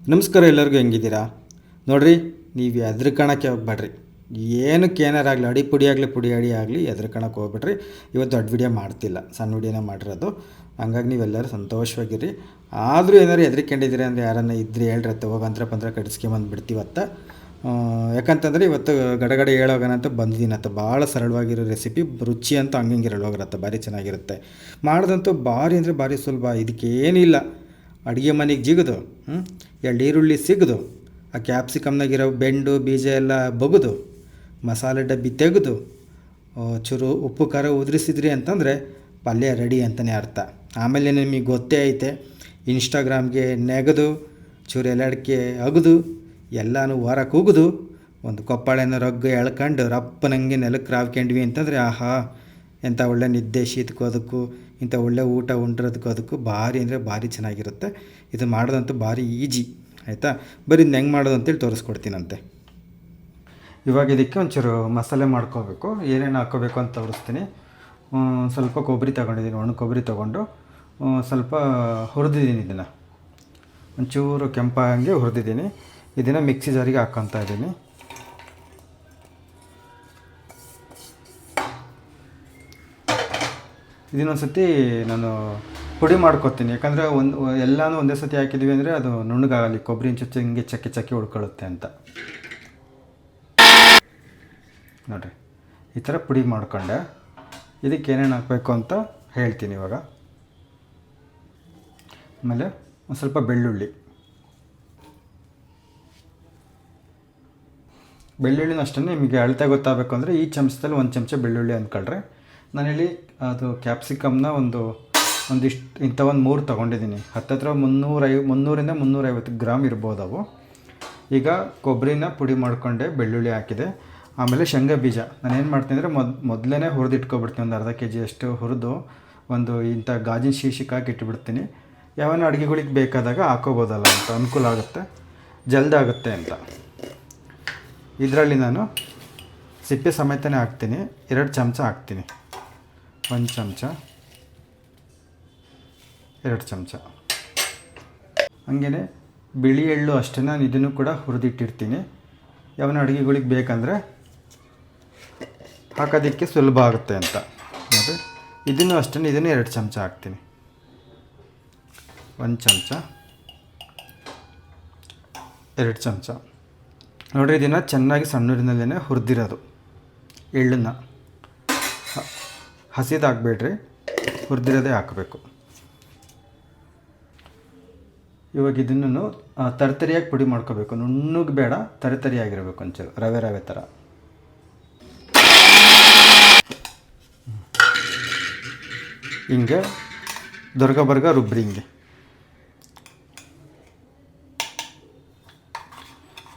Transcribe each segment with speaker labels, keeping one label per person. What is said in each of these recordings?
Speaker 1: ನಮಸ್ಕಾರ ಎಲ್ಲರಿಗೂ ಹೆಂಗಿದ್ದೀರಾ? ನೋಡ್ರಿ ನೀವು ಹೆದ್ರಕಣಕ್ಕೆ ಹೋಗ್ಬೇಡ್ರಿ. ಏನಕ್ಕೆ ಏನಾರಾಗಲಿ ಅಡಿ ಪುಡಿ ಆಗಲಿ ಪುಡಿ ಅಡಿ ಆಗಲಿ ಹೆದ್ರಕಣಕ್ಕೆ ಹೋಗ್ಬೇಡ್ರಿ. ಇವತ್ತು ದೊಡ್ಡ ವಿಡಿಯೋ ಮಾಡ್ತಿಲ್ಲ ಸಣ್ಣ ವಿಡಿಯೋನೇ ಮಾಡಿರೋದು. ಹಂಗಾಗಿ ನೀವೆಲ್ಲರೂ ಸಂತೋಷವಾಗಿರಿ. ಆದರೂ ಏನಾರು ಹೆದ್ರಿಕೊಂಡಿದ್ದೀರಿ ಅಂದರೆ ಯಾರನ್ನ ಇದ್ರಿ ಹೇಳ್ರಿ ಅತ್ತ ಹೋಗಂತ್ರ ಪಂತ್ರ ಕಡಿಸ್ಕೊಂಬಂದು ಬಿಡ್ತೀವತ್ತ ಆ, ಯಾಕಂತಂದರೆ ಇವತ್ತು ಗಡಗಡ ಬಂದಿದ್ದೀನಿ ಅಂತ ಭಾಳ ಸರಳವಾಗಿರೋ ರೆಸಿಪಿ ರುಚಿ ಅಂತ ಹಂಗೆ ಹೋಗಿರತ್ತೆ ಭಾರಿ ಚೆನ್ನಾಗಿರುತ್ತೆ. ಮಾಡ್ದಂತೂ ಭಾರಿ ಅಂದರೆ ಭಾರಿ ಸುಲಭ ಇದಕ್ಕೇನಿಲ್ಲ. ಅಡುಗೆ ಮನೆಗೆ ಜಿಗಿದು ಎರಡು ಈರುಳ್ಳಿ ಸಿಗದು, ಆ ಕ್ಯಾಪ್ಸಿಕಮ್ನಾಗಿರೋ ಬೆಂಡು, ಬೀಜ ಎಲ್ಲ ಬಗ್ದು, ಮಸಾಲೆ ಡಬ್ಬಿ ತೆಗೆದು ಚೂರು ಉಪ್ಪು, ಖಾರ ಉದುರಿಸಿದ್ರಿ ಅಂತಂದರೆ ಪಲ್ಯ ರೆಡಿ ಅಂತಲೇ ಅರ್ಥ. ಆಮೇಲೆ ನಿಮಗೆ ಗೊತ್ತೇ ಐತೆ, ಇನ್ಸ್ಟಾಗ್ರಾಮ್ಗೆ ನೆಗೆದು, ಚೂರು ಎಲ್ಲಡಕ್ಕೆ ಅಗದು, ಎಲ್ಲನೂ ಹೊರ ಕೂಗಿದು ಒಂದು ಕೊಪ್ಪಾಳೆನ ರಗ್ಗು ಎಳ್ಕೊಂಡು ರಪ್ಪನಂಗೆ ನೆಲಕ್ಕೆ ರಾವ್ಕೊಂಡ್ವಿ ಅಂತಂದರೆ ಆಹಾ ಎಂಥ ಒಳ್ಳೆ ನಿದ್ದೆ ಇಂಥ ಒಳ್ಳೆ ಊಟ ಉಂಡಿರೋದಕ್ಕೂ ಅದಕ್ಕೂ ಭಾರಿ ಅಂದರೆ ಭಾರಿ ಚೆನ್ನಾಗಿರುತ್ತೆ. ಇದು ಮಾಡೋದಂತೂ ಭಾರಿ ಈಜಿ, ಆಯಿತಾ? ಬರೀ ಇದನ್ನ ಹೆಂಗೆ ಮಾಡೋದು ಅಂತೇಳಿ ತೋರಿಸ್ಕೊಡ್ತೀನಂತೆ. ಇವಾಗ ಇದಕ್ಕೆ ಒಂಚೂರು ಮಸಾಲೆ ಮಾಡ್ಕೋಬೇಕು, ಏನೇನು ಹಾಕೋಬೇಕು ಅಂತ ತೋರಿಸ್ತೀನಿ. ಸ್ವಲ್ಪ ಕೊಬ್ಬರಿ ತೊಗೊಂಡಿದ್ದೀನಿ, ಒಣ ಕೊಬ್ಬರಿ ತೊಗೊಂಡು. ಸ್ವಲ್ಪ ಹುರಿದಿದ್ದೀನಿ ಇದನ್ನು. ಒಂಚೂರು ಕೆಂಪಾಗಂಗೆ ಹುರಿದಿದ್ದೀನಿ. ಇದನ್ನು ಮಿಕ್ಸಿ ಜಾರಿಗೆ ಹಾಕ್ಕೊತಾ ಇದ್ದೀನಿ. ಇದನ್ನೊಂದು ಸತಿ ನಾನು ಪುಡಿ ಮಾಡ್ಕೊತೀನಿ. ಯಾಕಂದರೆ ಒಂದು ಎಲ್ಲಾನು ಒಂದೇ ಸತಿ ಹಾಕಿದ್ವಿ ಅಂದರೆ ಅದು ನುಣ್ಣಗಾಗಲಿ, ಕೊಬ್ಬರಿ ಇಂಚು ಹಿಂಗೆ ಚಕ್ಕೆ ಚಕ್ಕೆ ಉಳ್ಕೊಳ್ಳುತ್ತೆ ಅಂತ. ನೋಡಿರಿ, ಈ ಥರ ಪುಡಿ ಮಾಡ್ಕೊಂಡೆ. ಇದಕ್ಕೆ ಏನೇನು ಹಾಕಬೇಕು ಅಂತ ಹೇಳ್ತೀನಿ ಇವಾಗ. ಆಮೇಲೆ ಒಂದು ಸ್ವಲ್ಪ ಬೆಳ್ಳುಳ್ಳಿ. ಬೆಳ್ಳುಳ್ಳಿನ ಅಷ್ಟೇ ನಿಮಗೆ ಅಳತೆ ಗೊತ್ತಾಗಬೇಕು ಅಂದರೆ ಈ ಚಮಚದಲ್ಲಿ ಒಂದು ಚಮಚ ಬೆಳ್ಳುಳ್ಳಿ ಅಂದ್ಕೊಳ್ರೆ. ನಾನಿಲ್ಲಿ, ಅದು ಕ್ಯಾಪ್ಸಿಕಮ್ನ ಒಂದು, ಒಂದಿಷ್ಟು ಇಂಥ ಒಂದು ಮೂರು ತೊಗೊಂಡಿದ್ದೀನಿ. ಹತ್ತತ್ರ ಮುನ್ನೂರೈ, ಮುನ್ನೂರಿಂದ ಮುನ್ನೂರೈವತ್ತು ಗ್ರಾಮ್ ಇರ್ಬೋದು ಅವು ಈಗ ಕೊಬ್ಬರಿನ ಪುಡಿ ಮಾಡಿಕೊಂಡೆ, ಬೆಳ್ಳುಳ್ಳಿ ಹಾಕಿದೆ. ಆಮೇಲೆ ಶೇಂಗಾ ಬೀಜ. ನಾನು ಏನು ಮಾಡ್ತೀನಿ ಅಂದರೆ ಮೊದ್ ಮೊದಲೇ ಹುರಿದಿಟ್ಕೊಬಿಡ್ತೀನಿ. ಒಂದು ಅರ್ಧ ಕೆ ಜಿ ಅಷ್ಟು ಹುರಿದು, ಒಂದು ಇಂಥ ಗಾಜಿನ ಶೀಶಕ್ಕೆ ಹಾಕಿ ಇಟ್ಬಿಡ್ತೀನಿ. ಯಾವನ ಅಡುಗೆಗಳಿಗೆ ಬೇಕಾದಾಗ ಹಾಕೋಬೋದಲ್ಲ ಅಂತ, ಅನುಕೂಲ ಆಗುತ್ತೆ. ಜಲ್ದಾಗುತ್ತೆ ಅಂತ. ಇದರಲ್ಲಿ ನಾನು ಸಿಪ್ಪೆ ಸಮೇತನೇ ಹಾಕ್ತೀನಿ. ಎರಡು ಚಮಚ ಹಾಕ್ತೀನಿ. ಒಂದು ಚಮಚ, ಎರಡು ಚಮಚ. ಹಾಗೇ ಬಿಳಿ ಎಳ್ಳು ಅಷ್ಟೇ ನಾನು ಇದನ್ನು ಕೂಡ ಹುರಿದಿಟ್ಟಿರ್ತೀನಿ. ಯಾವನ ಅಡುಗೆಗಳಿಗೆ ಬೇಕಂದರೆ ಹಾಕೋದಕ್ಕೆ ಸುಲಭ ಆಗುತ್ತೆ ಅಂತ. ಮತ್ತು ಇದನ್ನು ಅಷ್ಟೇ ಇದನ್ನು ಎರಡು ಚಮಚ ಹಾಕ್ತೀನಿ. ಒಂದು ಚಮಚ, ಎರಡು ಚಮಚ. ನೋಡಿರಿ, ಇದನ್ನು ಚೆನ್ನಾಗಿ ಸಣ್ಣೂರಿನಲ್ಲೇ ಹುರಿದಿರೋದು, ಎಳ್ಳನ್ನು. ಹಸಿದು ಹಾಕ್ಬೇಡ್ರಿ ಹುರಿದಿರೋದೇ ಹಾಕಬೇಕು. ಇವಾಗ ಇದನ್ನು ತರತರಿಯಾಗಿ ಪುಡಿ ಮಾಡ್ಕೋಬೇಕು. ನುಣ್ಣಗೆ ಬೇಡ ತರತರಿಯಾಗಿರಬೇಕು ಒಂಚೂರು, ರವೆ ರವೆ ಥರ ಹಿಂಗೆ, ದೊರ್ಗ ಬರ್ಗ ರುಬ್ರಿ ಹಿಂಗೆ.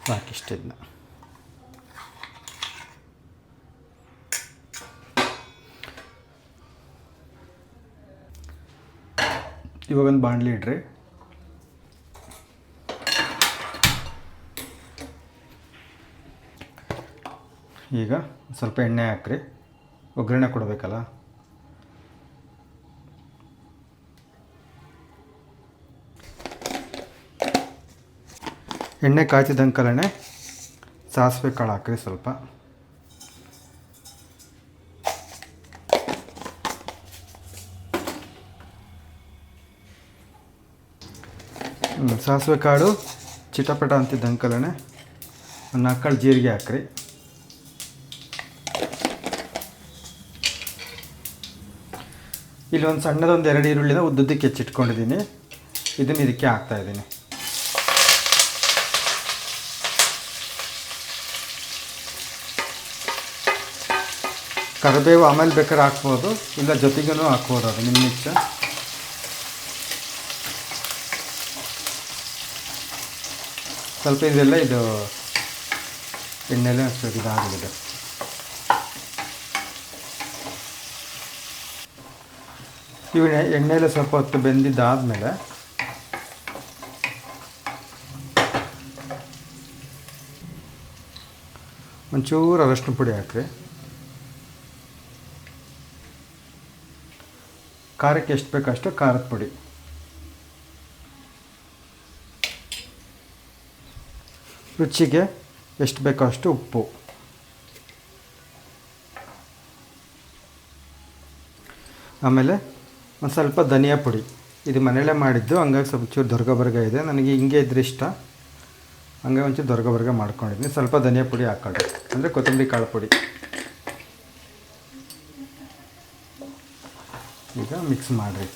Speaker 1: ಸಾಕಿಷ್ಟಿದ್ನ ಇವಾಗ ಒಂದು ಬಾಣಲಿ ಇಡ್ರಿ. ಈಗ ಸ್ವಲ್ಪ ಎಣ್ಣೆ ಹಾಕ್ರಿ. ಒಗ್ಗರಣೆ ಕೊಡಬೇಕಲ್ಲ. ಎಣ್ಣೆ ಕಾಯ್ತಿದ್ದಂಕಲೇ ಸಾಸಿವೆ ಕಾಳು ಹಾಕ್ರಿ ಸ್ವಲ್ಪ. ಸಾಸಿವೆ ಕಾಳು, ಚಿಟಪಟ ಅಂತಿದ್ದಂಕಲೇ ಒಂದು ನಾಲ್ಕು ಕಾಳು ಜೀರಿಗೆ ಹಾಕ್ರಿ. ಇಲ್ಲಿ ಒಂದು ಸಣ್ಣದೊಂದು ಎರಡು ಈರುಳ್ಳಿನ ಉದ್ದುದ್ದಕ್ಕೆ ಹೆಚ್ಚಿಟ್ಕೊಂಡಿದ್ದೀನಿ. ಇದನ್ನು ಇದಕ್ಕೆ ಹಾಕ್ತಾ ಇದ್ದೀನಿ. ಕರಿಬೇವು ಆಮೇಲೆ ಬೇಕಾದ್ರೆ ಹಾಕ್ಬೋದು, ಇಲ್ಲ ಜೊತೆಗೂ ಹಾಕ್ಬೋದು ಅದು ನಿಮ್ಮ ಇಚ್ಛೆ ಸ್ವಲ್ಪ ಇದೆಲ್ಲ ಇದು ಎಣ್ಣೆಲ್ಲೇ ಸ್ವಲ್ಪ ಇದಾಗಿದೆ ಇವು ಎಣ್ಣೆಲ್ಲ ಸ್ವಲ್ಪ ಹೊತ್ತು ಬೆಂದಿದ್ದಾದಮೇಲೆ ಒಂಚೂರು ಅರಶಿನ ಪುಡಿ ಹಾಕ್ರಿ. ಖಾರಕ್ಕೆ ಎಷ್ಟು ಬೇಕಷ್ಟು ಖಾರದ ಪುಡಿ. ರುಚಿಗೆ ಎಷ್ಟು ಬೇಕೋ ಅಷ್ಟು ಉಪ್ಪು. ಆಮೇಲೆ ಒಂದು ಸ್ವಲ್ಪ ಧನಿಯಾ ಪುಡಿ. ಇದು ಮನೆಯಲ್ಲೇ ಮಾಡಿದ್ದು, ಹಂಗಾಗಿ ಸ್ವಲ್ಪ ಚೂರು ದೊರ್ಗಬರ್ಗ ಇದೆ. ನನಗೆ ಹಿಂಗೆ ಇದ್ರೆ ಇಷ್ಟ. ಹಂಗೆ ಒಂಚೂರು ದೊರ್ಗಬರ್ಗ ಮಾಡ್ಕೊಂಡಿದ್ದೀನಿ. ಸ್ವಲ್ಪ ಧನಿಯಾ ಪುಡಿ ಹಾಕೊಂಡು ಅಂದರೆ ಕೊತ್ತಂಬರಿ ಕಾಳು ಪುಡಿ. ಈಗ ಮಿಕ್ಸ್ ಮಾಡಿರಿ.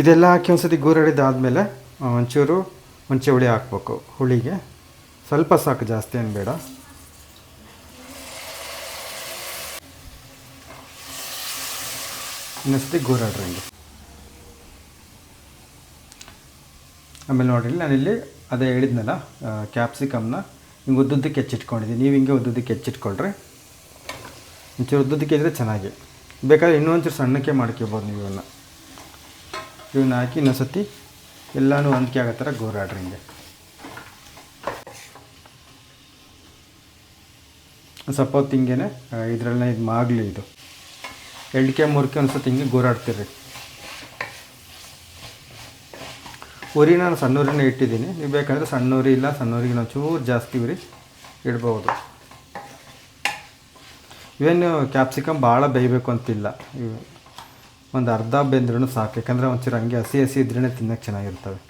Speaker 1: ಇದೆಲ್ಲ ಹಾಕಿ ಒಂದ್ಸತಿ ಗೂರಡಿದಾದಮೇಲೆ ಒಂಚೂರು ಮುಂಚೆ ಹುಳಿ ಹಾಕ್ಬೇಕು. ಹುಳಿಗೆ ಸ್ವಲ್ಪ ಸಾಕು, ಜಾಸ್ತಿ ಏನು ಬೇಡ. ಇನ್ನೊಂದ್ಸತಿ ಗೂರಾಡ್ರಿ ಹಂಗೆ ಆಮೇಲೆ ನೋಡ್ರಿ ನಾನಿಲ್ಲಿ ಅದೇ ಹೇಳಿದ್ನಲ್ಲ ಕ್ಯಾಪ್ಸಿಕಮ್ನ ಹಿಂಗೆ ಉದ್ದುದ್ದಕ್ಕೆ ಹೆಚ್ಚಿಟ್ಕೊಂಡಿದ್ದೀನಿ. ನೀವು ಹಿಂಗೆ ಉದ್ದುದ್ದಕ್ಕೆ ಹೆಚ್ಚಿಟ್ಕೊಳ್ರಿ. ಒಂಚೂರು ಉದ್ದುದ್ದಕ್ಕೆ ಇದ್ದರೆ ಚೆನ್ನಾಗಿ. ಬೇಕಾದ್ರೆ ಇನ್ನೂ ಒಂಚೂರು ಸಣ್ಣಕ್ಕೆ ಮಾಡ್ಕೋಬೋದು ನೀವು ಇವನ್ನ ಇವನ್ನ ಹಾಕಿ ಇನ್ನೊಂದ್ಸತಿ ಎಲ್ಲನೂ ಹೊಂದಿಕೆ ಆಗೋ ಥರ ಗೋರಾಡ್ರಿ ಹಿಂಗೆ. ಸ್ವಲ್ಪ ಹೊತ್ತು ಹಿಂಗೇನೆ ಇದರಲ್ಲೇ ಇದು ಮಾಗಲಿ ಇದು. ಎಳ್ಕೆ ಒಂದು ಒಂದ್ಸತಿ ಹಿಂಗೆ ಗೋರಾಡ್ತಿರ್ರಿ. ಉರಿ ನಾನು ಸಣ್ಣೂರಿನ ಇಟ್ಟಿದ್ದೀನಿ. ನೀವು ಬೇಕಂದರೆ ಸಣ್ಣೂರಿ ಇಲ್ಲ, ಸಣ್ಣೂರಿಗೆ ನಾವು ಚೂರು ಜಾಸ್ತಿ ಉರಿ ಇಡ್ಬೋದು. ಇವೇನು ಕ್ಯಾಪ್ಸಿಕಮ್ ಭಾಳ ಬೇಯಬೇಕು ಅಂತಿಲ್ಲ. ಇವು ಒಂದು ಅರ್ಧ ಬೆಂದ್ರೂ ಸಾಕು, ಯಾಕಂದರೆ ಒಂಚೂರು ಹಂಗೆ ಹಸಿ ಹಸಿ ಇದ್ರೇ ತಿನ್ನೋಕೆ ಚೆನ್ನಾಗಿರ್ತವೆ.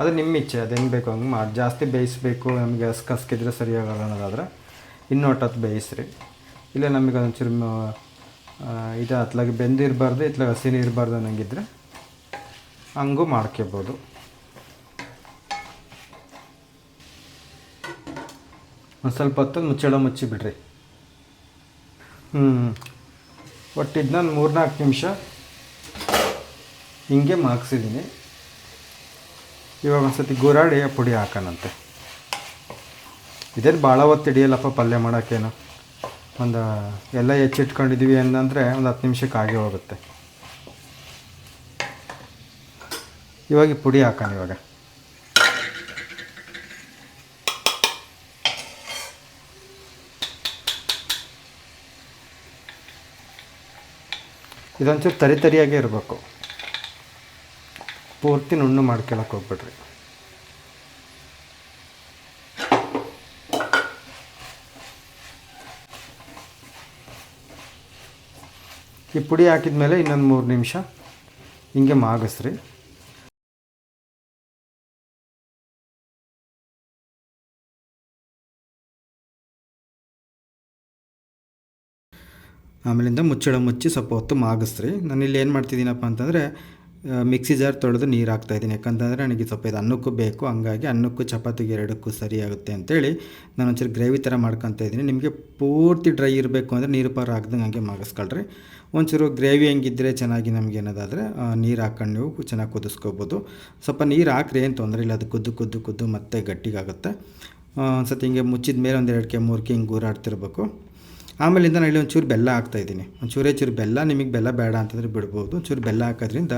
Speaker 1: ಅದು ನಿಮ್ಮ ಇಚ್ಛೆ ಅದೇನು ಬೇಕು ಹಂಗೆ ಮಾಡಿ. ಜಾಸ್ತಿ ಬೇಯಿಸ್ಬೇಕು, ನಮಗೆ ಹಸ್ಕ್ ಹಸ್ಕಿದ್ರೆ ಸರಿಯಾಗಲ್ಲ ಅನ್ನೋದಾದ್ರೆ ಇನ್ನೂ ಹೊತ್ತು ಬೇಯಿಸ್ರಿ. ಇಲ್ಲ ನಮಗೆ ಒಂಚೂರು ಇದು ಇರಬಾರ್ದು ಬೆಂದಿರಬಾರ್ದು ಇತ್ಲಾಗ ಹಸಿನೂ ಇರಬಾರ್ದು ಅನ್ನಂಗಿದ್ರೆ ಹಂಗೂ ಮಾಡ್ಕೋಬೋದು. ಒಂದು ಸ್ವಲ್ಪ ಹೊತ್ತು ಮುಚ್ಚಳ ಮುಚ್ಚಿ ಬಿಡ್ರಿ. ಹ್ಞೂ ಇದು ನಾನು ಮೂರ್ನಾಲ್ಕು ನಿಮಿಷ ಹಿಂಗೆ ಮಾಗಿಸಿದ್ದೀನಿ ಇವಾಗ ಒಂದು ಸತಿ ಗುರಾಡಿ ಪುಡಿ ಹಾಕೋಣಂತೆ ಇದೇನು ಭಾಳ ಹೊತ್ತು ಹಿಡಿಯಲ್ಲಪ್ಪ ಪಲ್ಯ ಮಾಡೋಕ್ಕೇನು ಒಂದು ಎಲ್ಲ ಹೆಚ್ಚಿಟ್ಕೊಂಡಿದ್ದೀವಿ ಅಂತಂದರೆ ಒಂದು ಹತ್ತು ನಿಮಿಷಕ್ಕೆ ಆಗೇ ಹೋಗುತ್ತೆ ಇವಾಗ ಪುಡಿ ಹಾಕೋಣ ಇವಾಗ ಇದೊಂಚೂರು ತರಿ ತರಿಯಾಗೇ ಇರಬೇಕು. ಪೂರ್ತಿ ನುಣ್ಣು ಮಾಡ್ಕೊಳಕ್ಕೆ ಹೋಗ್ಬಿಡ್ರಿ. ಈ ಪುಡಿ ಹಾಕಿದ ಮೇಲೆ ಇನ್ನೊಂದು ಮೂರು ನಿಮಿಷ ಹಿಂಗೆ ಮಾಗಿಸ್ರಿ. ಆಮೇಲಿಂದ ಮುಚ್ಚಳ ಮುಚ್ಚಿ ಸ್ವಲ್ಪ ಹೊತ್ತು ಮಾಗಿಸ್ರಿ. ನಾನು ಇಲ್ಲಿ ಏನು ಮಾಡ್ತಿದ್ದೀನಪ್ಪ ಅಂತಂದರೆ ಮಿಕ್ಸಿ ಜಾರ್ ತೊಳೆದು ನೀರು ಹಾಕ್ತಾಯಿದ್ದೀನಿ ಯಾಕಂತಂದರೆ ನನಗೆ ಸ್ವಲ್ಪ ಇದು ಅನ್ನಕ್ಕೂ ಬೇಕು, ಹಂಗಾಗಿ ಅನ್ನಕ್ಕೂ ಚಪಾತಿಗೆ ಎರಡಕ್ಕೂ ಸರಿಯಾಗುತ್ತೆ ಅಂತೇಳಿ ನಾನು ಒಂಚೂರು ಗ್ರೇವಿ ಥರ ಮಾಡ್ಕೊತಾ ಇದ್ದೀನಿ. ನಿಮಗೆ ಪೂರ್ತಿ ಡ್ರೈ ಇರಬೇಕು ಅಂದರೆ ನೀರು ಪಾರು ಹಾಕ್ದಂಗೆ ಹಂಗೆ ಮಾಗಿಸ್ಕೊಳ್ರಿ. ಒಂಚೂರು ಗ್ರೇವಿ ಹೆಂಗಿದ್ರೆ ಚೆನ್ನಾಗಿ ನಮಗೆ ಏನದಾದರೆ ನೀರು ಹಾಕ್ಕೊಂಡು ನೀವು ಚೆನ್ನಾಗಿ ಕುದಿಸ್ಕೋಬೋದು. ಸ್ವಲ್ಪ ನೀರು ಹಾಕ್ರಿ, ಏನು ತೊಂದರೆ ಇಲ್ಲ. ಅದು ಕುದ್ದು ಕುದ್ದು ಕುದ್ದು ಮತ್ತೆ ಗಟ್ಟಿಗಾಗುತ್ತೆ. ಒಂದು ಸತಿ ಹಿಂಗೆ ಮುಚ್ಚಿದ ಮೇಲೆ ಒಂದು ಎರಡು ಕೆ ಮೂರು ಕೆ ಹಿಂಗೆ ಗೂರಾಡ್ತಿರ್ಬೇಕು. ಆಮೇಲಿಂದ ನಾನು ಇಲ್ಲಿ ಒಂಚೂರು ಬೆಲ್ಲ ಹಾಕ್ತಾಯಿದ್ದೀನಿ ಒಂಚೂರೇ ಚೂರು ಬೆಲ್ಲ, ನಿಮಗೆ ಬೆಲ್ಲ ಬೇಡ ಅಂತಂದರೆ ಬಿಡ್ಬೋದು. ಒಂಚೂರು ಬೆಲ್ಲ ಹಾಕೋದ್ರಿಂದ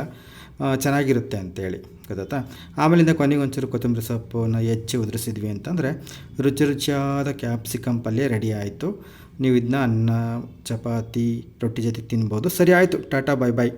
Speaker 1: ಚೆನ್ನಾಗಿರುತ್ತೆ ಅಂತೇಳಿ. ಗೊತ್ತಾ ಆಮೇಲಿಂದ ಕೊನೆಗೆ ಒಂಚೂರು ಕೊತ್ತಂಬರಿ ಸೊಪ್ಪನ್ನ ಹೆಚ್ಚಿ ಉದುರಿಸಿದ್ವಿ ಅಂತಂದರೆ, ರುಚಿ ರುಚಿಯಾದ ಕ್ಯಾಪ್ಸಿಕಮ್ ಪಲ್ಯ ರೆಡಿ ಆಯಿತು. ನೀವು ಇದನ್ನ ಅನ್ನ, ಚಪಾತಿ, ರೊಟ್ಟಿ ಜೊತೆ ತಿನ್ಬೋದು. ಸರಿ ಆಯಿತು. ಟಾಟಾ, ಬಾಯ್ ಬಾಯ್.